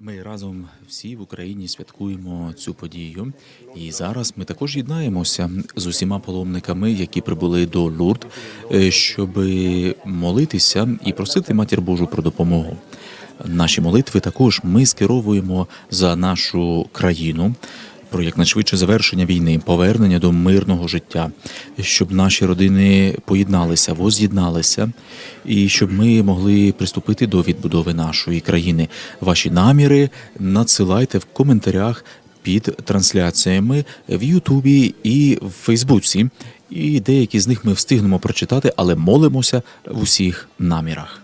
Ми разом всі в Україні святкуємо цю подію, і зараз ми також єднаємося з усіма паломниками, які прибули до Лурд, е, щоб молитися і просити матір Божу про допомогу. Наші молитви також ми скеровуємо за нашу країну. Про якнайшвидше завершення війни, повернення до мирного життя, щоб наші родини поєдналися, воз'єдналися, і щоб ми могли приступити до відбудови нашої країни. Ваші наміри надсилайте в коментарях під трансляціями в Ютубі і в Фейсбуці. І деякі з них ми встигнемо прочитати, але молимося в усіх намірах.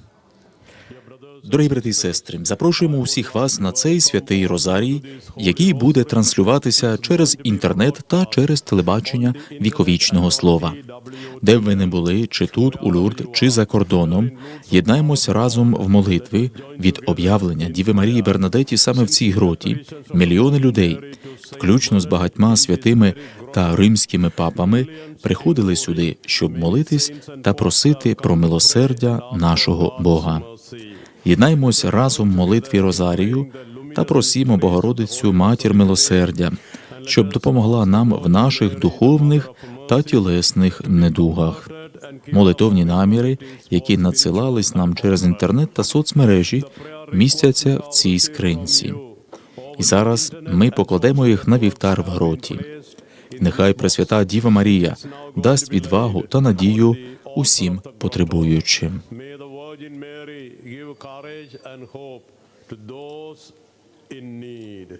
Дорогі брати і сестри, запрошуємо усіх вас на цей святий Розарій, який буде транслюватися через інтернет та через телебачення віковічного слова. Де б ви не були, чи тут, у Люрд, чи за кордоном, єднаємося разом в молитві від об'явлення Діви Марії Бернадеті саме в цій гроті. Мільйони людей, включно з багатьма святими та римськими папами, приходили сюди, щоб молитись та просити про милосердя нашого Бога. Єднаймось разом в молитві Розарію та просімо Богородицю Матір милосердя, щоб допомогла нам в наших духовних та тілесних недугах. Молитовні наміри, які надсилались нам через інтернет та соцмережі, містяться в цій скринці. І зараз ми покладемо їх на вівтар в гроті. Нехай Пресвята Діва Марія дасть відвагу та надію усім потребуючим. Virgin Mary give courage and hope to those in need.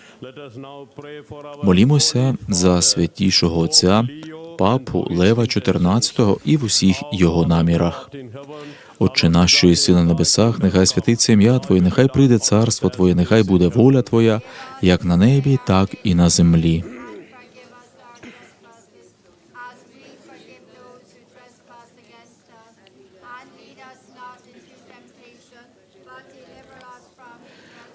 Молімося за святішого Отця, папу Лева XIV і в усіх його намірах. Отче наш, що єси на небесах, нехай святиться ім'я Твоє, нехай прийде царство Твоє, нехай буде воля Твоя, як на небі, так і на землі.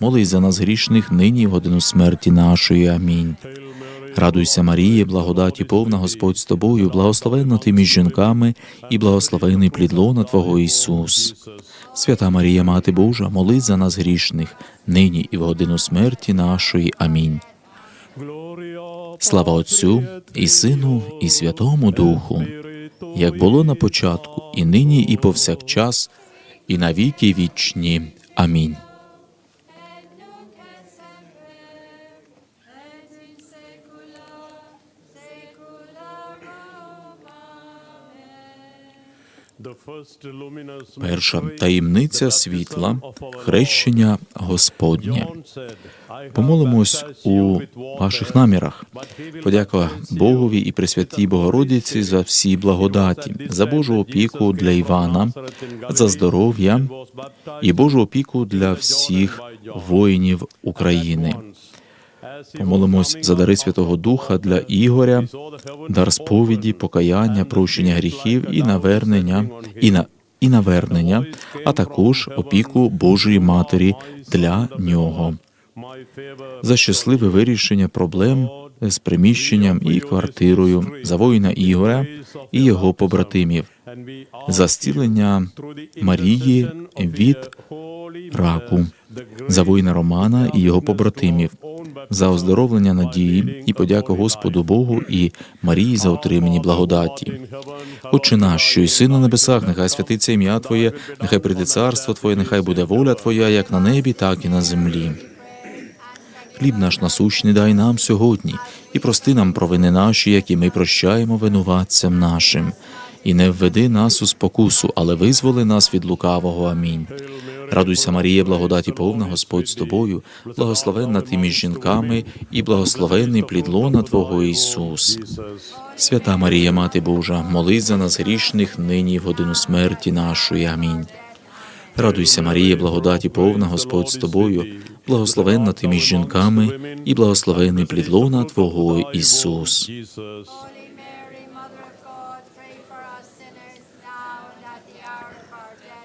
молись за нас грішних, нині в годину смерті нашої. Амінь. Радуйся, Маріє, благодаті повна Господь з тобою, благословенна ти між жінками, і благословений плід лона Твого Ісус. Свята Марія, Мати Божа, молись за нас грішних, нині і в годину смерті нашої. Амінь. Слава Отцю і Сину, і Святому Духу, як було на початку, і нині, і повсякчас, і на віки вічні. Амінь. Перша таємниця світла хрещення Господнє. Помолимось у ваших намірах. Подяка Богові і Пресвятій Богородиці за всі благодаті, за Божу опіку для Івана, за здоров'я і Божу опіку для всіх воїнів України. Помолимось за дари Святого Духа для Ігоря, дар сповіді, покаяння, прощення гріхів і навернення, і на і навернення, а також опіку Божої Матері для нього. За щасливе вирішення проблем з приміщенням і квартирою за воїна Ігоря і його побратимів, за зцілення Марії від раку, за воїна Романа і його побратимів, за оздоровлення надії і подяка Господу Богу і Марії за отримані благодаті. Отче наш, що єси на небесах, нехай святиться ім'я Твоє, нехай прийде царство Твоє, нехай буде воля Твоя, як на небі, так і на землі. Хліб наш насущний дай нам сьогодні, і прости нам провини наші, які ми прощаємо винуватцям нашим. І не введи нас у спокусу, але визволи нас від лукавого. Амінь. Радуйся, Марія, благодаті повна, Господь з тобою, благословенна ти між жінками, і благословенний плід лона Твого Ісус. Свята Марія, Мати Божа, молись за нас грішних нині в годину смерті нашої. Амінь. Радуйся, Марія, благодаті повна, Господь з тобою, благословенна ти між жінками, і благословений плід лона Твого Ісус.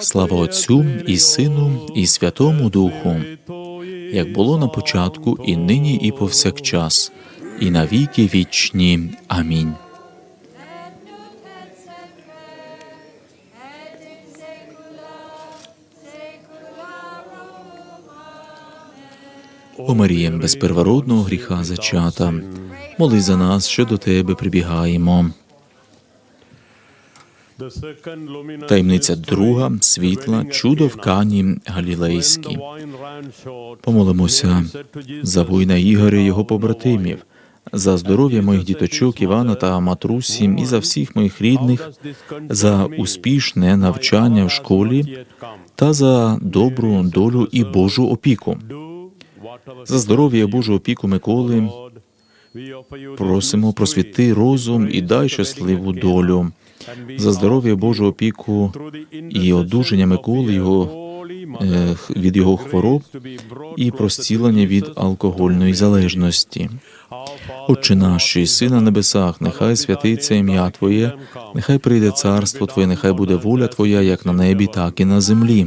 Слава Отцю і Сину, і Святому Духу, як було на початку, і нині, і повсякчас, і на віки вічні. Амінь. О Марія, без первородного гріха зачата, моли за нас, що до Тебе прибігаємо. Таємниця друга, світла, чудо в Кані Галілейській. Помолимося за воїна Ігоря і його побратимів, за здоров'я моїх діточок Івана та Матрусі і за всіх моїх рідних, за успішне навчання в школі та за добру долю і Божу опіку. За здоров'я і Божу опіку Миколи просимо просвіти розум і дай щасливу долю. За здоров'я і Божу опіку і одужання Миколи його е, від його хвороб і простілення від алкогольної залежності. Отче наш, що єси на небесах, нехай святиться ім'я Твоє, нехай прийде царство Твоє, нехай буде воля Твоя, як на небі, так і на землі.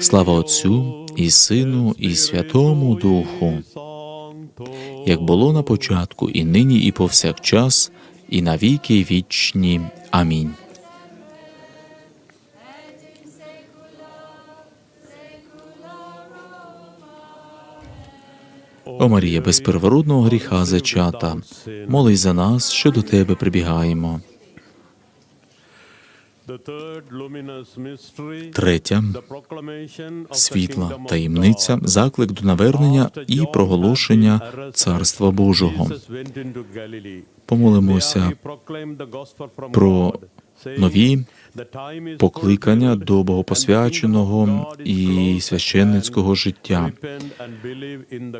Слава Отцю і Сину, і Святому Духу, як було на початку, і нині, і повсякчас, і на віки вічні. Амінь. О Марія, без первородного гріха зачата, молись за нас, що до тебе прибігаємо. Третя світла таємниця, заклик до навернення і проголошення Царства Божого. Помолимося про нові "The time is покликання до богопосвяченого і священницького життя.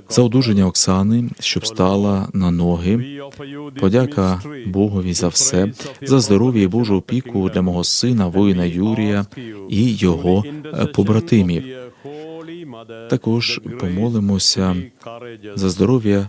За gospel." одужання Оксани, щоб стала на ноги. Подяка Богові за все, за здоров'я і Божу опіку для мого сина, воїна Юрія і його е, побратимів. Також помолимося за здоров'я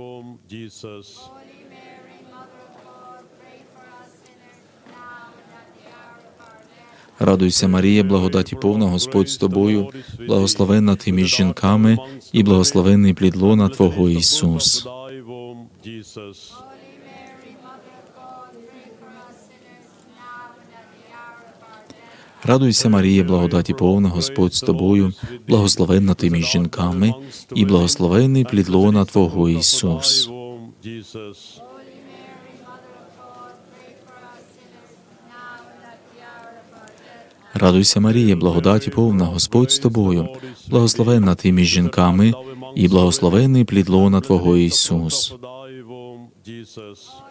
Jesus. Holy Mary, Mother of God, pray for us sinners now and at the hour of our death. Радуйся, Марія, благодаті повна, Господь з тобою, благословенна ти між жінками, і благословенний плід лона Твого Ісус. Thy womb, Jesus. Holy Mary, Mother of God, pray for us sinners now and at the hour of our death. Радуйся, Марія, благодаті повна, Господь з тобою, благословенна ти між жінками, і благословенний плід лона Твого Ісус. Jesus. Holy Mary, Mother of God, pray for us sinners now and at the hour of our death. Радуйся, Марія, благодаті повна, Господь з тобою, благословенна ти між жінками, і благословенний плід лона Твого Ісус. Jesus.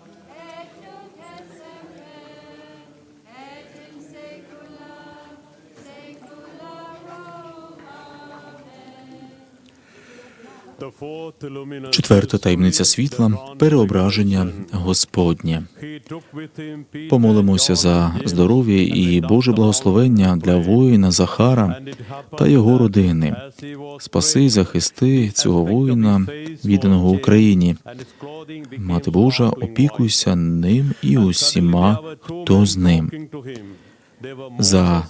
Четверта таємниця світла переображення Господнє. Помолимося за здоров'я і Боже благословення для воїна Захара та його родини. Спаси захисти цього воїна, відданого Україні. Мати Божа, опікуйся ним і усіма, хто з ним. За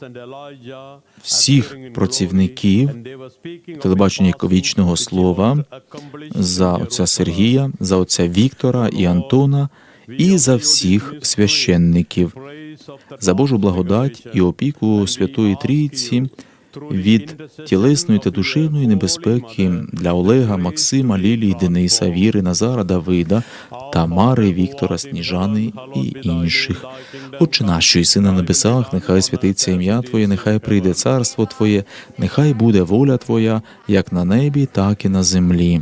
всіх працівників телебачення his вічного passing, which he слова, за отця. Сергія, за отця Віктора і Антона, і за всіх священників, за Божу благодать і опіку Святої Трійці від тілесної та душевної небезпеки для Олега, Максима, Лілії, Дениса, Віри, Назара, Давида, Тамари, Віктора, Сніжани і інших. Отче наш, що єси на небесах, нехай святиться ім'я Твоє, нехай прийде царство Твоє, нехай буде воля Твоя, як на небі, так і на землі.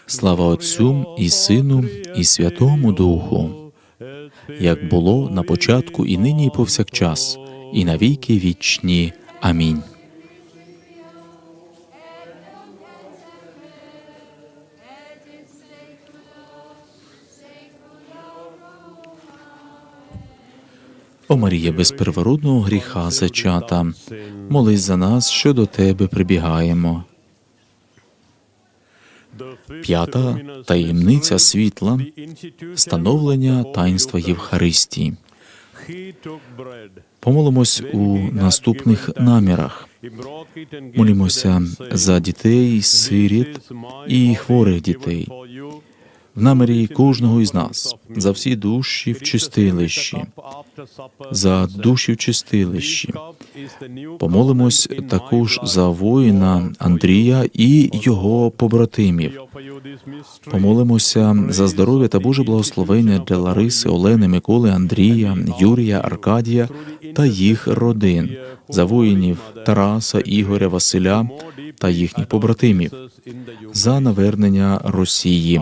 Слава Отцю і Сину, і Святому Духу, як було на початку, і нині, і повсякчас, і на віки вічні. Амінь. О Марія, без первородного гріха зачата, молись за нас, що до тебе прибігаємо. П'ята таємниця світла становлення таїнства Євхаристії. Помолимось у наступних намірах. Молімося за дітей, сиріт і хворих дітей. В намірі кожного із нас, за всі душі в чистилищі, за душі в чистилищі. Помолимось також за воїна Андрія і його побратимів. Помолимося за здоров'я та Боже благословення для Лариси, Олени, Миколи, Андрія, Юрія, Аркадія та їх родин, за воїнів Тараса, Ігоря, Василя та їхніх побратимів, за навернення Росії.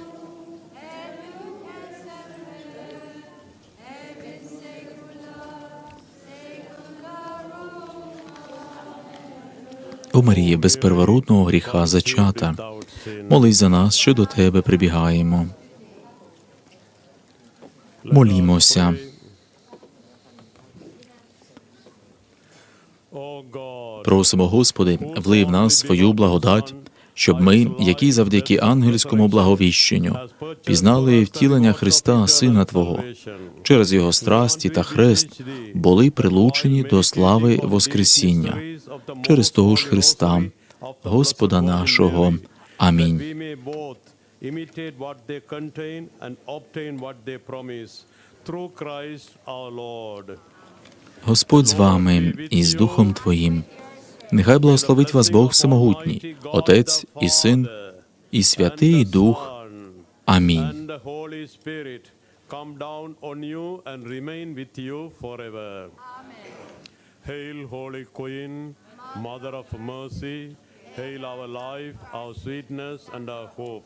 О Марія, без первородного гріха зачата, молись за нас, що до тебе прибігаємо. Молімося. Просимо, Господи, влив нас свою благодать, щоб ми, які завдяки ангельському благовіщенню, пізнали втілення Христа, Сина Твого, через Його страсті та хрест були прилучені до слави Воскресіння, через того ж Христа, Господа нашого. Амінь. imitate what they. Господь з вами і з Духом Твоїм. Нехай благословить вас Бог Всемогутній, Отець і Син, і Святий Дух. Амінь. Hail, Holy Queen, Mother of Mercy. Hail our life, our sweetness, and our hope.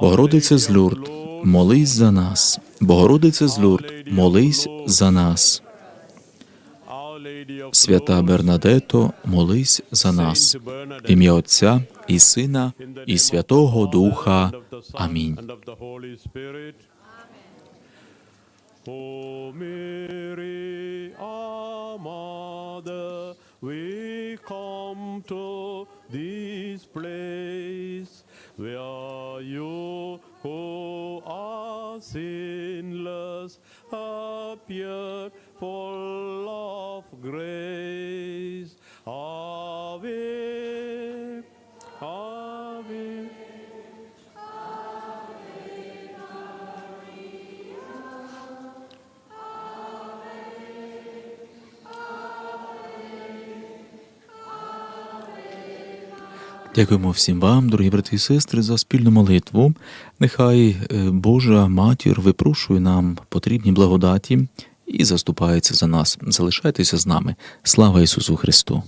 Богородице з Люрд, молись за нас. Богородице з Люрд, молись за нас. Свята Бернадето, молись за нас. Ім'я Отця і Сина, і Святого Духа. Амінь. we come to this place where you who are sinless appeared full of grace. Дякуємо всім вам, дорогі брати і сестри, за спільну молитву. Нехай е, Божа матір випрошує нам потрібні благодаті і заступається за нас. Залишайтеся з нами. Слава Ісусу Христу!